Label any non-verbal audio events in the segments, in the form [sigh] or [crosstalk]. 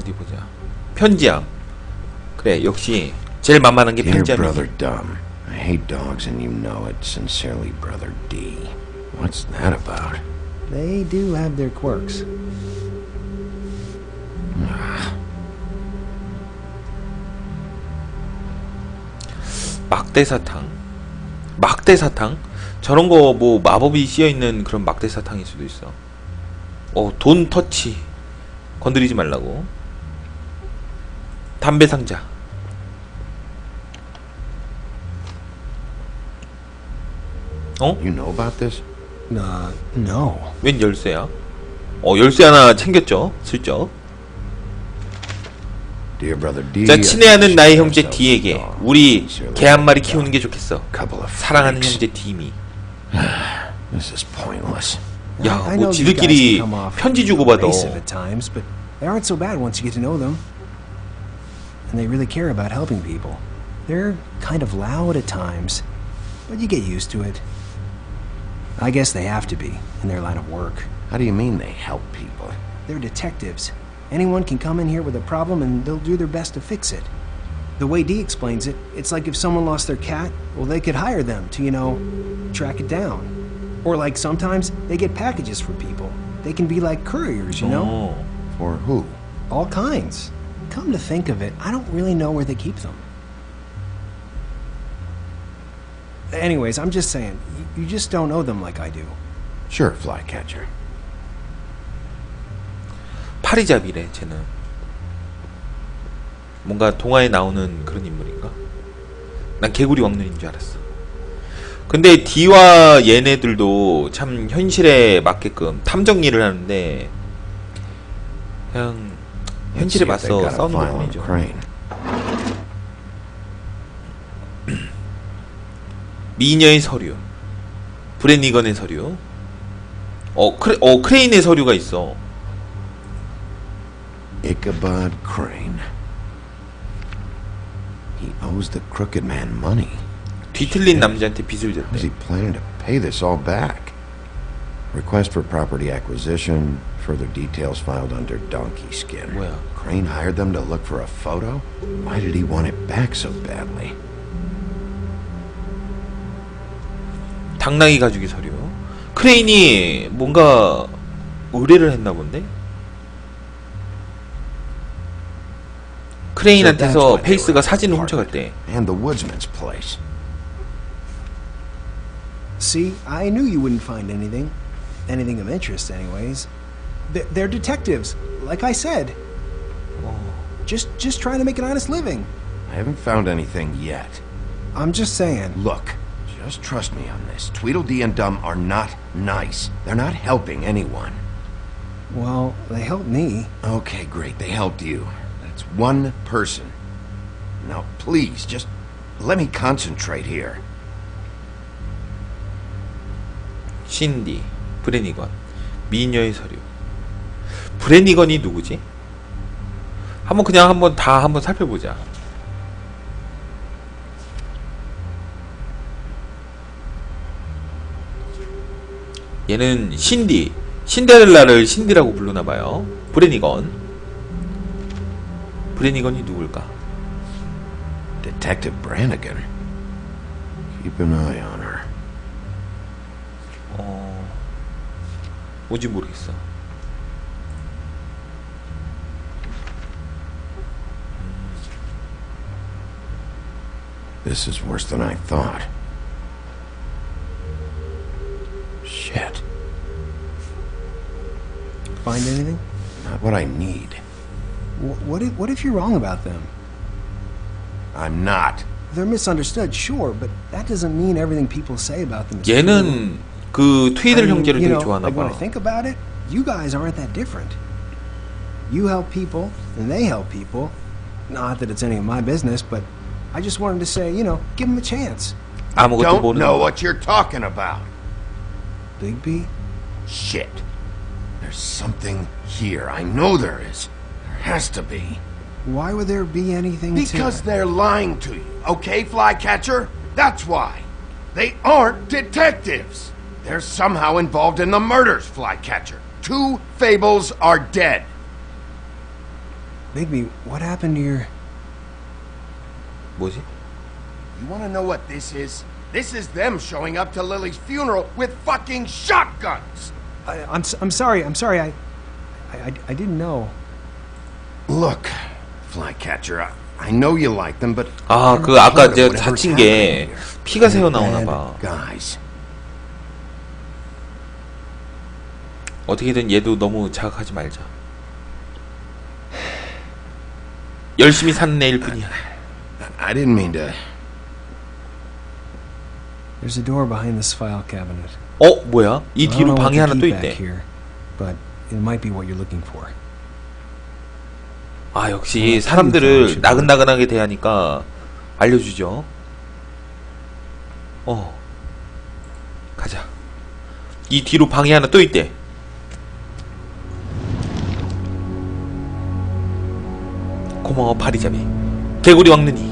어디 보자. 편지함. 그래, 역시 제일 만만한 게 편지함이지. brother Dumb, I hate dogs and you know it. Sincerely, brother D. What's that about? They do have their quirks. 막대 사탕. 막대 사탕? 저런 거 뭐 마법이 씌여 있는 그런 막대 사탕일 수도 있어. 어, 돈 터치. 건드리지 말라고. 담배 상자. 어? You know about this? Uh, no. 웬 열쇠야? 어, 열쇠 하나 챙겼죠. 슬쩍. Dear brother D. 자, 친애하는 나의 형제 D에게. 우리 개 한 마리. 키우는 게 좋겠어. 사랑하는. 형제 D미. This is pointless. 야, I 뭐 know you guys 지들끼리 편지 주고받아. And they really care about helping people. They're kind of loud at times, but you get used to it. I guess they have to be in their line of work. How do you mean they help people? They're detectives. Anyone can come in here with a problem and they'll do their best to fix it. The way Dee explains it, it's like if someone lost their cat, well, they could hire them to, you know, track it down. Or like sometimes they get packages for people. They can be like couriers, you know? 어. For who? All kinds. Come to think of it, I don't really know where they keep them. Anyways, I'm just saying, you just don't know them like I do. Sure, Flycatcher. 파리잡이래 쟤는 뭔가 동화에 나오는 그런 인물인가? 난 개구리 왕눈인 줄 알았어 근데 디와 얘네들도 참 현실에 맞게끔 탐정 일을 하는데 그냥 현실에 맞서 싸우는 Crane. 미녀의 서류 브레니건의 서류 어, 크레, 어 크레인의 서류가 있어 Ichabod Crane. He owes the crooked man money. 뒤틀린 남자한테 빚을 졌대 he planning to pay this all back? Request for property acquisition. Further details filed under donkey skin. 뭐야 Crane hired them to look for a photo? Why did he want it back so badly? 당나귀 가죽의 서류. 크레인이 뭔가 의뢰를 했나 본데? So that's 크레인한테서 why they were 페이스가 at the 사진을 apartment. 훔쳐갔대. And the woodsman's place. See, I knew you wouldn't find anything. Anything of interest, anyways. They're, they're detectives, like I said. Just, just trying to make an honest living. I haven't found anything yet. I'm just saying. Look, just trust me on this. Tweedledee and Dum are not nice. They're not helping anyone. Well, they helped me. Okay, great. They helped you. That's one person. Now, please, just let me concentrate here. 신디, 브레니건, 미녀의 서류. 브레니건이 누구지? 한번 그냥 한번 다 한번 살펴보자. 얘는 신디, 신데렐라를 신디라고 부르나 봐요. 브레니건. 브레니건이 누굴까? Detective Brannigan. Keep an eye on her. 어, 뭔지 모르겠어. This is worse than I thought. Shit. Find anything? Not what I need. Wh- What if, what if you're wrong about them? I'm not. They're misunderstood, sure, but that doesn't mean everything people say about them is true. 얘는 그 I 트위들 mean, 형제를 you 되게 know, 좋아하나 like when I 봐. think about it, you guys aren't that different. You help people, and they help people. Not that it's any of my business, but I just wanted to say, you know, give him a chance. I'm I don't know what you're talking about. Big B? Shit. There's something here. I know there is. There has to be. Why would there be anything Because they're lying to you, okay, Flycatcher? That's why. They aren't detectives. They're somehow involved in the murders, Flycatcher. Two fables are dead. Bigby, what happened to your... 뭐지? You want to know what this is? This is them showing up to Lily's funeral with fucking shotguns! I, I'm, s- I'm sorry, I'm sorry, I, I, I, I didn't know. Look, Flycatcher, I, I know you like them, but 아, I'm 그 아까 제가 다친 게. 피가 새어 They're 나오나 bad 봐. Guys, 어떻게든 얘도 너무 자극하지 말자. 열심히 사는 애일 뿐이야. I didn't mean to. There's a door behind this file cabinet. 어, 뭐야? 이 뒤로 방이 하나 또 있대. here, but it might be what you're looking for. 아, 어, 역시 참 사람들을. 나긋나긋하게 대하니까 알려주죠. 어. 가자. 이 뒤로 방이 하나 또 있대. 고마워, 파리자매. 개구리 왕눈이.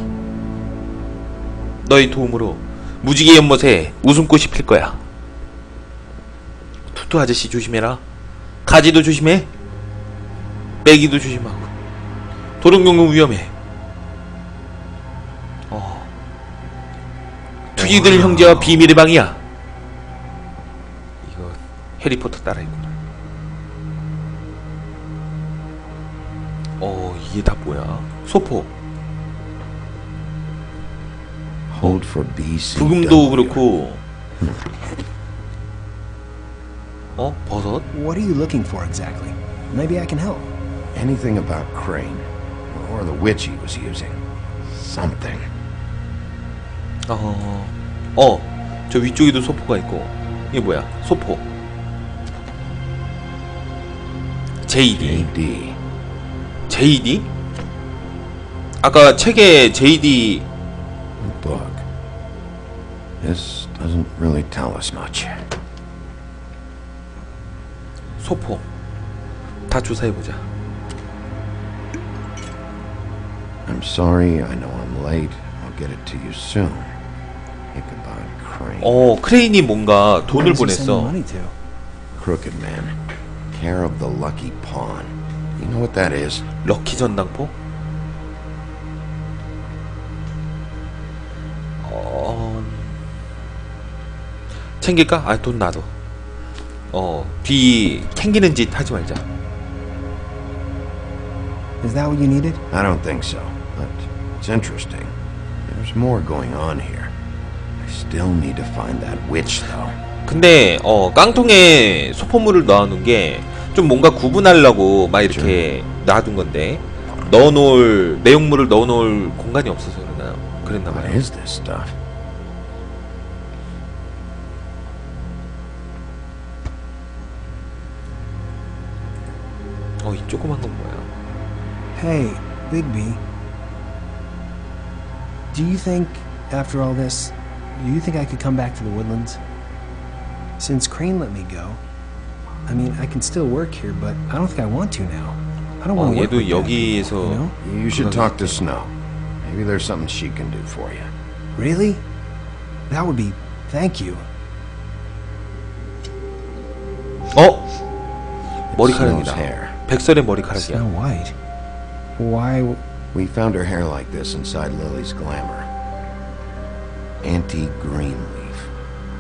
너의 도움으로 무지개 연못에 웃음꽃이 필 거야. 투투 아저씨 조심해라. 가지도 조심해. 빼기도 조심하고. 도롱뇽은 위험해. 어. 투지들 형제와 비밀의 방이야. 이거 해리포터 따라했구나. 어, 이게 다 뭐야? 소포. Hold for BC. 부금도 그렇고. 어, 버섯? What are you looking for exactly? Maybe I can help. Anything about Crane, or the witch he was using. Something. 어, 어, 저 위쪽에도 소포가 있고. 이게 뭐야? 소포. JD. AD. JD? 아까 책에 JD Book. This doesn't really tell us much. 소포 다 조사해보자 I'm sorry, I know I'm late. I'll get it to you soon. Ichabod Crane. 어 크레인이 뭔가 돈을 Who is he 보냈어 sending money to? Crooked man. Care of the Lucky Pawn. You know what that is? 럭키 전당포? 챙길까? 아 돈 놔둬 어뒤 챙기는 짓 하지 말자 Is that what you needed? I don't think so, but it's interesting. There's more going on here. I still need to find that witch, though. 근데 어 깡통에 소포물을 넣어놓은 게 좀 뭔가 구분하려고 막 이렇게 놔둔 건데 넣어놓을 내용물을 넣어놓을 공간이 없어서 그러나 그랬나 What 봐요. is this stuff? 조그만 건 뭐야? Hey, Bigby. Do you think, after all this, do you think I could come back to the woodlands? Since Crane let me go, I mean, I can still work here, but I don't think I want to now. I don't 어 want to work 얘도 with them, 여기에서 you know? You should 그거는 talk to Snow. Maybe there's something she can do for you. Really? That would be. Thank you. 어 Snow's 머리카락이다. hair. 백설의 머리카락이야. Snow White. Why? w- We found her hair like this inside Lily's glamour. Auntie Greenleaf.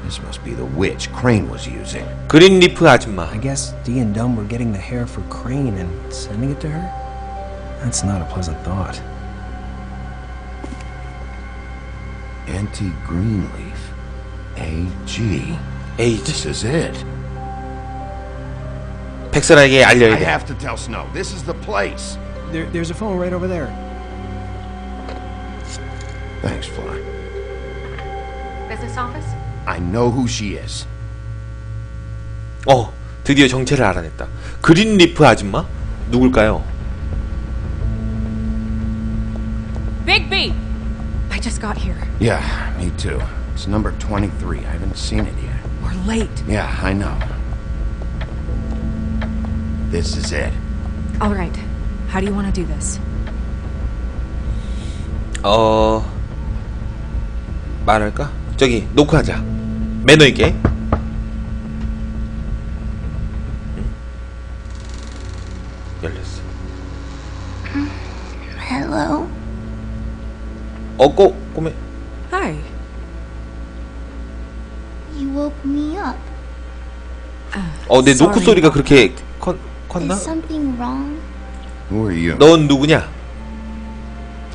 This must be the witch Crane was using. 그린리프 아줌마. I guess Dee and Dumb were getting the hair for Crane and sending it to her? That's not a pleasant thought. Auntie Greenleaf. A.G. 에이지. This is it. 백설에게 알려야 I 돼. have to tell Snow. This is the place. There, there's a phone right over there. Thanks, Fly. Business office? I know who she is. 어 드디어 정체를 알아냈다. 그린리프 아줌마? 누굴까요? Big B! I just got here. Yeah, me too. It's number 23. I haven't seen it yet. We're late. Yeah, I know. This is it. All right. How do you want to do this? 어 말할까? 저기 놓고 하자. 매너 있게. 응? 열렸어. Hello? 어, 꼬, 꼬매. Hi. You woke me up. 어, 내 노크. 소리가 그렇게 컸, 컸나? Is something wrong? Who are you? 넌 누구냐?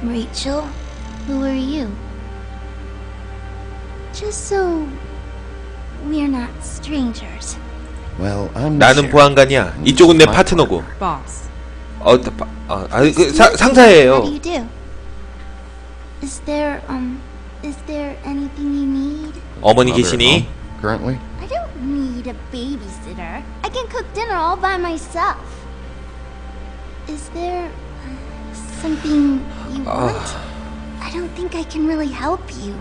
Rachel? Who are you? Just so we're not strangers. Well, I'm 나는. 보안관이야. 이쪽은 내 파트너고. Boss. 어, 다- 파- 아, 아, 그 사, How do 상사예요. you do? Is there, um, is there anything you need? 어머니 계시니? Currently? I don't need a babysitter. I can cook dinner all by myself. Is there uh, something you want? I don't think I can really help you.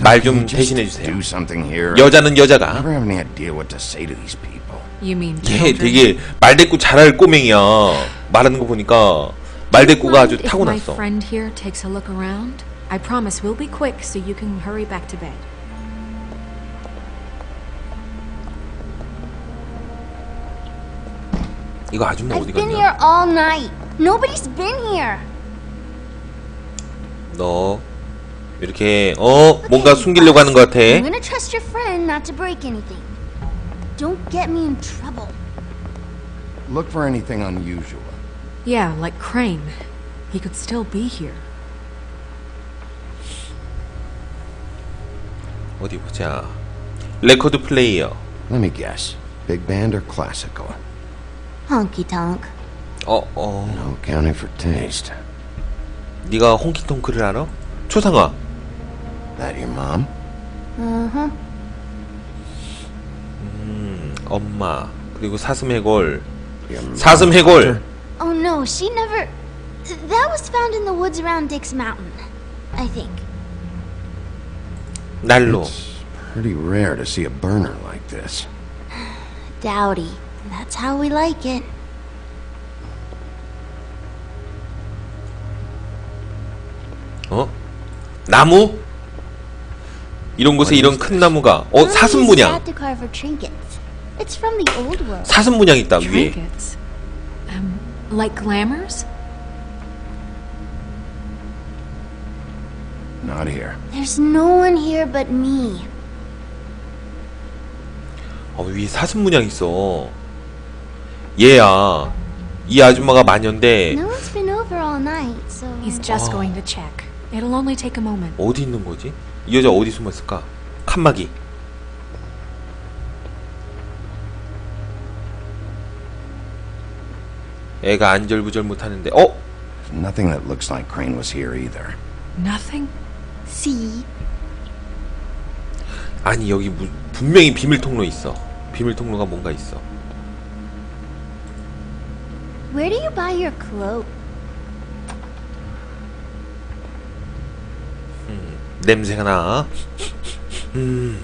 말 좀 Can you just 대신해 주세요. Do something here. 여자는 I 여자가. never have any idea what to say to these people. You mean 얘 children? 되게 말대꾸 잘할 꼬맹이야. 말하는 거 보니까 말대꾸가 아주 Mind if my 타고났어. friend here takes a look around? I promise we'll be quick so you can hurry back to bed. 이거 아줌마 I've 어디 been 갔냐? here all night. Nobody's been here. 너 이렇게 어 뭔가 Okay, 숨기려고 하는 것 같아. I'm gonna trust your friend not to break anything. Don't get me in trouble. Look for anything unusual. Yeah, like Crane. He could still be here. 어디 보자. 레코드 플레이어. Let me guess. Big band or classical? Honky tonk. 어 어. No accounting for taste. 네가 홍키통크를 알아? 초상화. That your mom? Uh huh. 엄마. 그리고 사슴해골. Your mom 사슴해골. Oh no, she never. That was found in the woods around Dick's Mountain. I think. 난로. It's pretty rare to see a burner like this. [sighs] Dowdy. That's how we like it. 어? 나무? 이런 곳에 이런 큰 나무가. 어 사슴 문양. 사슴 문양 있다 위에. Um, like glamours? Not here. There's no one here but me. 어 위에 사슴 문양 있어. 얘야. 이 아줌마가 마녀인데 No one's been over all night, so. He's just Oh. going to check. It'll only take a moment. 어디 있는 거지? 이 여자 어디 숨어 있을까? 칸막이. 애가 안절부절 못하는데 어? Nothing that looks like Crane was here either. Nothing? See? 아니 여기 무, 분명히 비밀 통로 있어. 비밀 통로가 뭔가 있어. Where do you buy your clothes? 냄새가 나. The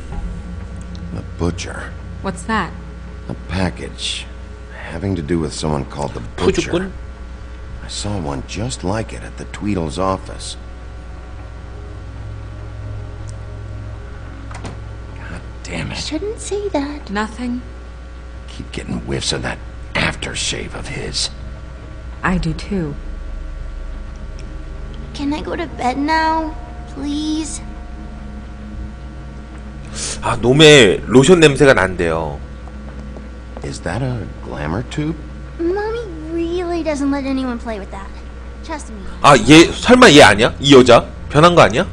butcher. What's that? A package having to do with someone called the butcher. 푸주꾼? I saw one just like it at the Tweedle's office. God damn it. Shouldn't say that. Nothing? Keep getting whiffs of that aftershave of his. I do too. Can I go to bed now? Please? 아 놈의 로션 냄새가 난대요. Is that a glamour tube? Mommy really doesn't let anyone play with that. Trust me. 아 얘 설마 얘 아니야? 이 여자 변한 거 아니야?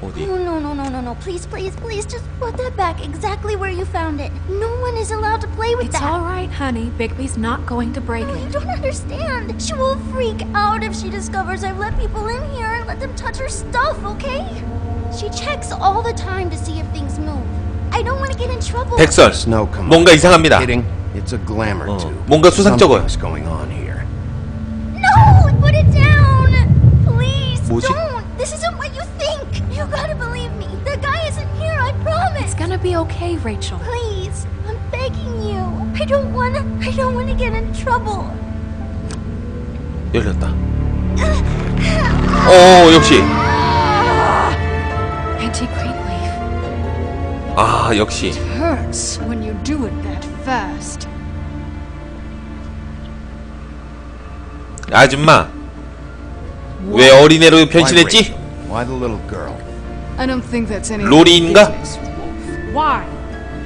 어디? Oh, no, no, no, no, no. Please, please, please, just put that back exactly where you found it. No one is allowed to play with It's that. all right, honey. Bigby's not going to break No, you it. don't understand. She will freak out if she discovers I've let people in here and let them touch her stuff, okay? She checks all the time to see if things move. I don't want to get in trouble. 백설. Snow, come on. 뭔가 이상합니다. Kidding? It's a glamour 어, tube. 뭔가 수상쩍어요. Something's going on here. be okay, Rachel. Please, I'm begging you. I don't wanna, I don't wanna get in trouble. 열렸다. [laughs] 어 역시. Anti-Crate leaf. 아 역시. hurts when you do it that fast. 아줌마 왜 어린애로 변신했지? Why the little girl? I don't think that's any 로리인가? business, Wolf. Why?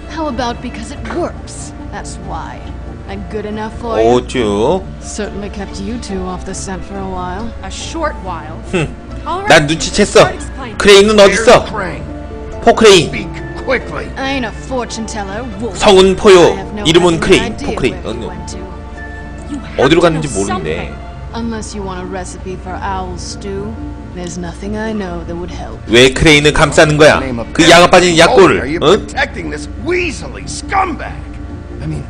How about because it works? That's why. And good enough for you? 오쭈 Certainly kept you two off the scent for a while. A short while. All right. 난 눈치챘어 Start explaining. 크레인은 Where's 어딨어? Crane? 포크레인 Speak quickly. I ain't a fortune teller, Wolf. 성은 I 포요 have no 이름은 effing 크레인 idea 포크레인 where he 어, went to. You have 어디로 to 갔는지 know 모르는데 something. Unless you want a recipe for owl stew, there's nothing I know that would help. 왜 크레인을 감싸는 거야? Name of 그 야가 빠진 Holy, Are 약골을 you 어? protecting this weaselly scumbag? I mean,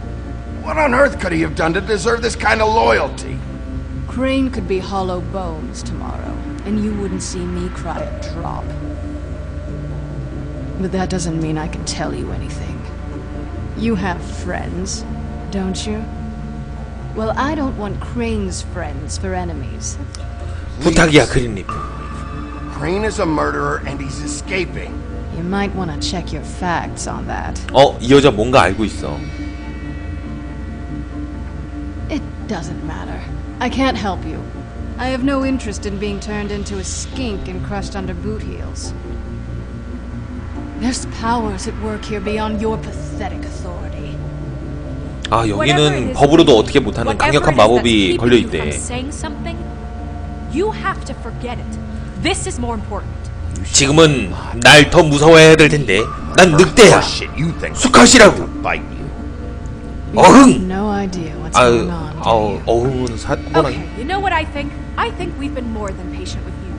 what on earth could he have done to deserve this kind of loyalty? Crane could be hollow bones tomorrow, and you wouldn't see me cry a drop. But that doesn't mean I can tell you anything. You have friends, don't you? Well, I don't want Crane's friends for enemies. 부탁이야 그린님 Crane is a murderer and he's escaping. You might want to check your facts on that. 어? 이 여자 뭔가 알고 있어 It doesn't matter. I can't help you. I have no interest in being turned into a skink and crushed under boot heels. There's powers at work here beyond your pathetic authority. 아 Whatever it 여기는 is, 법으로도 어떻게 못하는 whatever 강력한 it is that's 마법이 keeping 걸려 you from 있대 saying something, you have to forget it. This is more important. 지금은 날 더 무서워해야 될 텐데 난 늑대야 Shit, you think 수컷이라고. to bite you. You have 어흥 no idea what's 아유 going on, do 아우 you? 어흥은 사 Okay, 호랑이 you know what I think? I think we've been more than patient with you.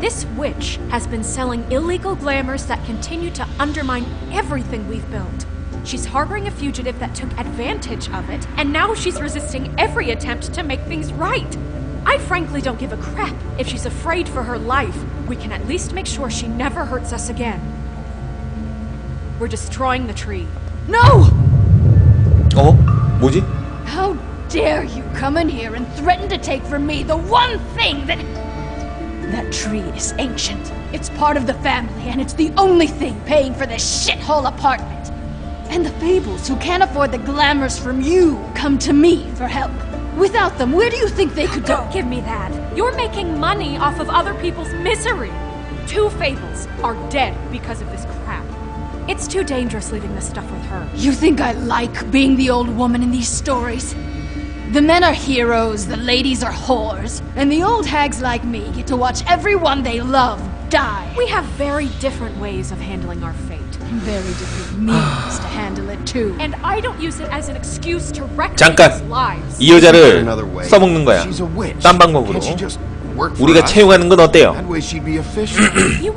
This witch has been selling illegal glamours that continue to undermine everything we've built. She's harboring a fugitive that took advantage of it, and now she's resisting every attempt to make things right. I frankly don't give a crap if she's afraid for her life. We can at least make sure she never hurts us again. We're destroying the tree. No! Oh, 뭐지? How dare you come in here and threaten to take from me the one thing that... That tree is ancient. It's part of the family, and it's the only thing paying for this shithole apartment. And the fables who can't afford the glamours from you come to me for help. Without them, where do you think they could go? Don't give me that. You're making money off of other people's misery. Two fables are dead because of this crap. It's too dangerous leaving this stuff with her. You think I like being the old woman in these stories? The men are heroes, the ladies are whores, and the old hags like me get to watch everyone they love die. We have very different ways of handling our fate. Very different means to handle it too. And I don't use it as an excuse to wreck 잠깐. 이 여자를 Another way. 써먹는 거야 She's a witch. 딴 방법으로 Can't she just work for 우리가? 채용하는 건 어때요?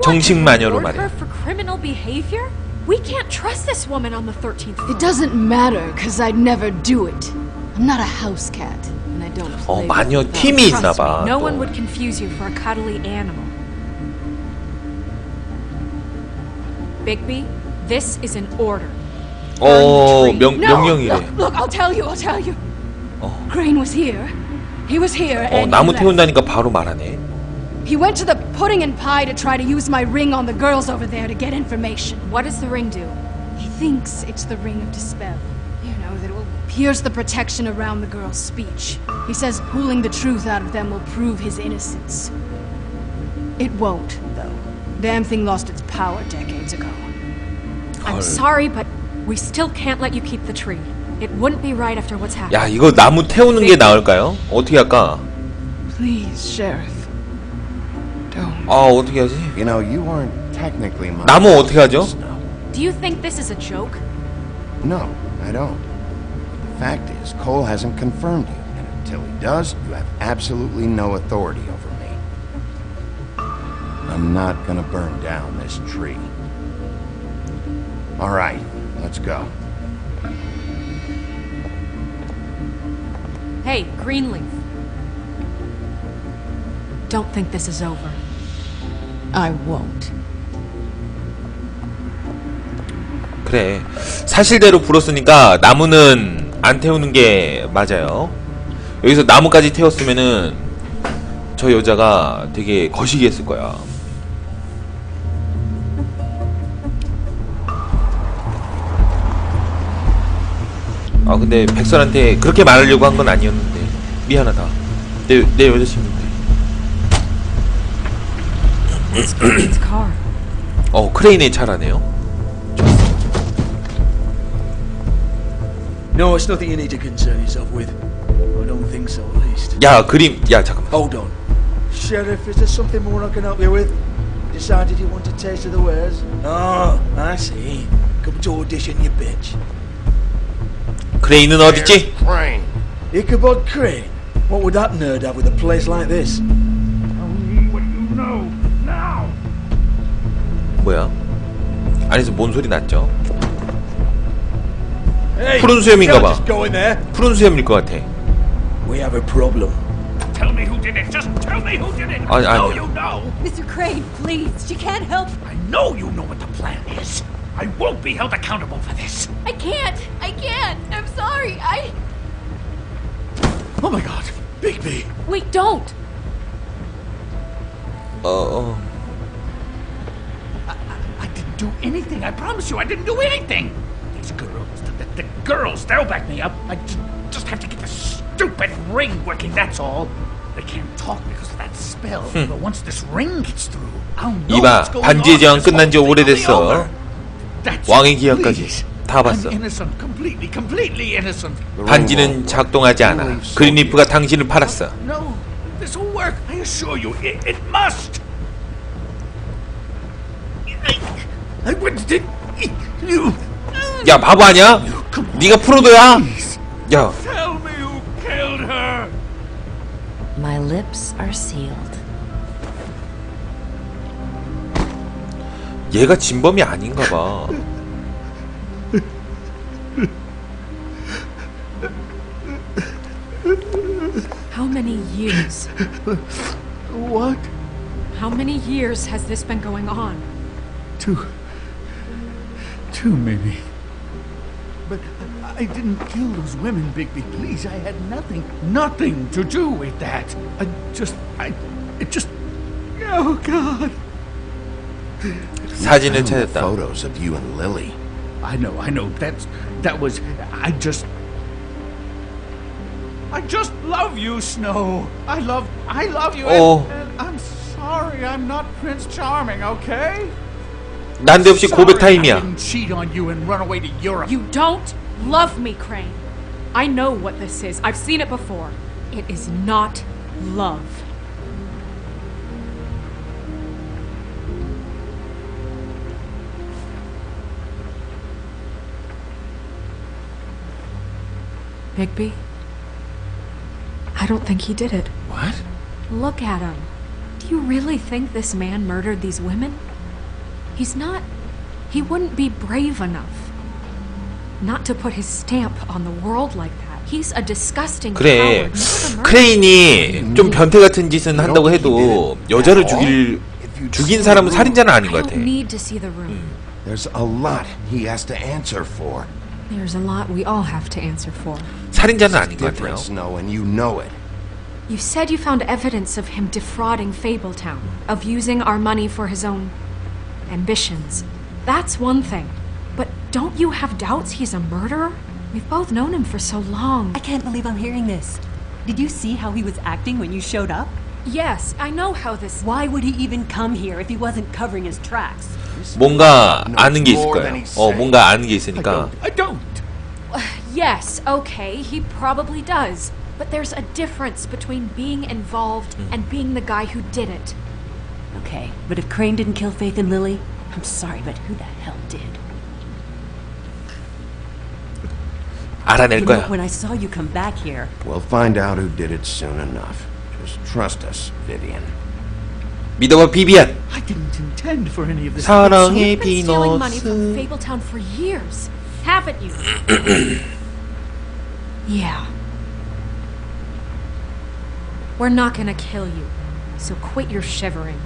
정식 마녀로 말이야. her for criminal behavior? We can't trust this woman on the 13th floor. It doesn't matter, because I'd never do it. I'm not a house cat, and I don't 어 play 마녀 with them. 팀이 있나봐 me, no 또. one would confuse you for a cuddly animal. Bigby, this is an order. 어 tree. 명, No! 명령이래 Look, look, I'll tell you, I'll tell you. Oh. Crane was here. He was here, 어 and 나무 he left. 태운다니까 바로 말하네 He went to the pudding and pie to try to use my ring on the girls over there to get information. What does the ring do? He thinks it's the ring of dispel. You know, that it will pierce the protection around the girl's speech. He says pulling the truth out of them will prove his innocence. It won't, though. Damn thing lost its power decades ago. I'm 헐. sorry, but we still can't let you keep the tree. It wouldn't be right after what's happened. 야 이거 나무 태우는 게 나을까요? 어떻게 할까? Please, Sheriff. Don't. 아 어떻게 하지? you know, you aren't technically my 나무 어떻게 하죠? No. Do you think this is a joke? No, I don't. The fact is, Cole hasn't confirmed you, and until he does, you have absolutely no authority over me. I'm not gonna burn down this tree. All right, let's go. Hey, Greenleaf. Don't think this is over. I won't. 그래 사실대로 불었으니까 나무는 안 태우는 게 맞아요 여기서 나무까지 태웠으면은 저 여자가 되게 거시기 했을 거야 아 근데 백설한테 그렇게 말하려고 한 건 아니었는데 미안하다 내, 내 여자친구인데. It's Crane's car. 어, 크레인의 차라네요. No, it's nothing you need to concern yourself with. I don't think so, at least. 야, 그림, 야, 잠깐만. Hold on. Sheriff, is there something more I can help you with? Decided you want a taste of the wares? Oh, I see. Come to audition, you bitch. 크레인은 어딨지? Crane. Ichabod Crane. What would that nerd have with a place like this? 뭐야? 안에서 뭔 소리 났죠? Hey, 푸른 수염인가 봐. 푸른 수염일 것 같아. We have a problem. Tell me who did it. Just tell me who did it. I- I- know you know. Mr. Crane, please, she can't help. I know you know what the plan is. I won't be held accountable for this. I can't. I can't. I'm sorry. I. Oh my god. Bigby. Wait, don't. 어, 어. I didn't do anything. I promise you, I didn't do anything. These girls, the, the, the girls, they'll back me up. I ju- just have to get the stupid ring working. That's all. They can't talk because of that spell. But once this ring gets through, I'll know 이봐, what's going 반지의 on. 제왕 This 끝난 지 whole thing will be 오래됐어. 왕의 기억까지 다 봤어. 반지는 작동하지 않아. 그린리프가 당신을 팔았어. 야 바보 아니야? 네가 프로도야? 야. My lips are sealed. 얘가 진범이 아닌가 봐. How many years? What? How many years has this been going on? Too. Too many. But I didn't kill those women, Bigby. Please, I had nothing, nothing to do with that. I just, I, it just. Oh God. 사진을 Found the 찾았다. Photos of you and Lily. I know, I know. That's that was. I just. I just love you, Snow. I love, I love you. and- Oh. And, I'm sorry, I'm not Prince Charming, okay? 난데없이 고백 Sorry I 타임이야. didn't cheat on you and run away to Europe. You don't love me, Crane. I know what this is. I've seen it before. It is not love. Bigby? I don't think he did it. What? Look at him. Do you really think this man murdered these women? He's not. He wouldn't be brave enough. Not to put his stamp on the world like that. He's a disgusting 그래. coward. not a murderer. 크레인이 좀 변태 같은 짓은 한다고 해도 여자를 죽일 죽인 사람은 살인자는 아닌 I 것 같아. don't need to see the room. There's a lot he has to answer for. There's a lot we all have to answer for. 살인자는 아닌 것 같아요. Different, Snow, and you know it. You said you found evidence of him defrauding Fabletown, of using our money for his own ambitions. That's one thing. But don't you have doubts he's a murderer? We've both known him for so long. I can't believe I'm hearing this. Did you see how he was acting when you showed up? Yes, I know how this. Why would he even come here if he wasn't covering his tracks? 뭔가 아는 게 있을 거예요. 어, 뭔가 아는 게 있으니까. I don't. Yes, okay, he probably does. But there's a difference between being involved and being the guy who did it. Okay, but if Crane didn't kill Faith and Lily, I'm sorry, but who the hell did? 알아낼 You know, 거야. when I saw you come back here, We'll find out who did it soon enough. Just trust us, Vivian. 믿어봐 비비안. I didn't intend for any of this. 사랑의 You've been stealing money from 비너스. Fabletown for years, haven't you? yeah. We're not gonna kill you, so quit your shivering.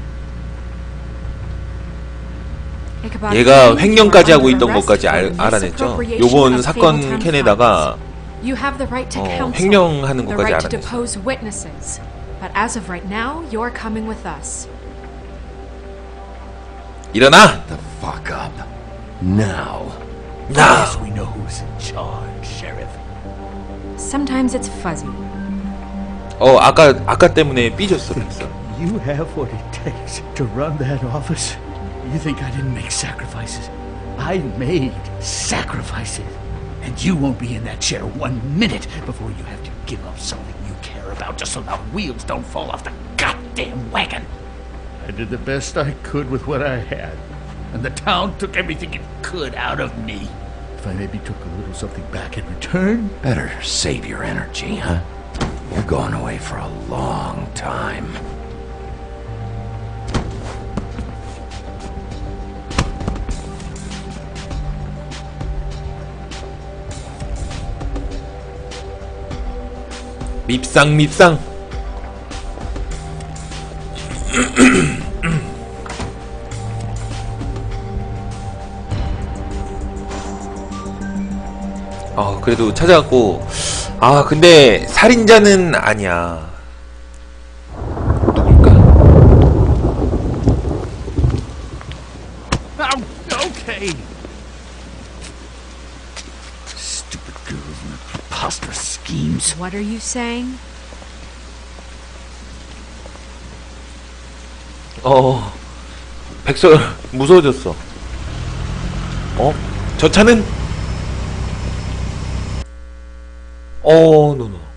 Ichabod 얘가 Crane, 횡령까지 you are 하고 under 있던 arrest 것까지 for 알, 알아냈죠. misappropriation 요번 of 사건 Fabletown 캔에다가 funds. You have the right to 어, counsel, 횡령하는 the 것까지 right to 알아냈어. depose witnesses. But as of right now, you're coming with us. 일어나. The fuck up. Now. 나. Yes, we know who's in charge, Sheriff. Sometimes it's fuzzy. 어 아까 아까 때문에 삐졌어 백설. [laughs] You have what it takes to run that office? You think I didn't make sacrifices? I made sacrifices. And you won't be in that chair one minute before you have to give up something you care about just so the wheels don't fall off the goddamn wagon. I did the best I could with what I had. And the town took everything it could out of me. If I maybe took a little something back in return, Better save your energy, huh? You're going away for a long time. 밉상 밉상. 아 그래도 찾아갖고 아 근데 살인자는 아니야. 누굴까? Oh, okay. Stupid girls and their preposterous schemes. What are you saying? 어 백설 무서워졌어. 어? 저 차는? 어, 노노.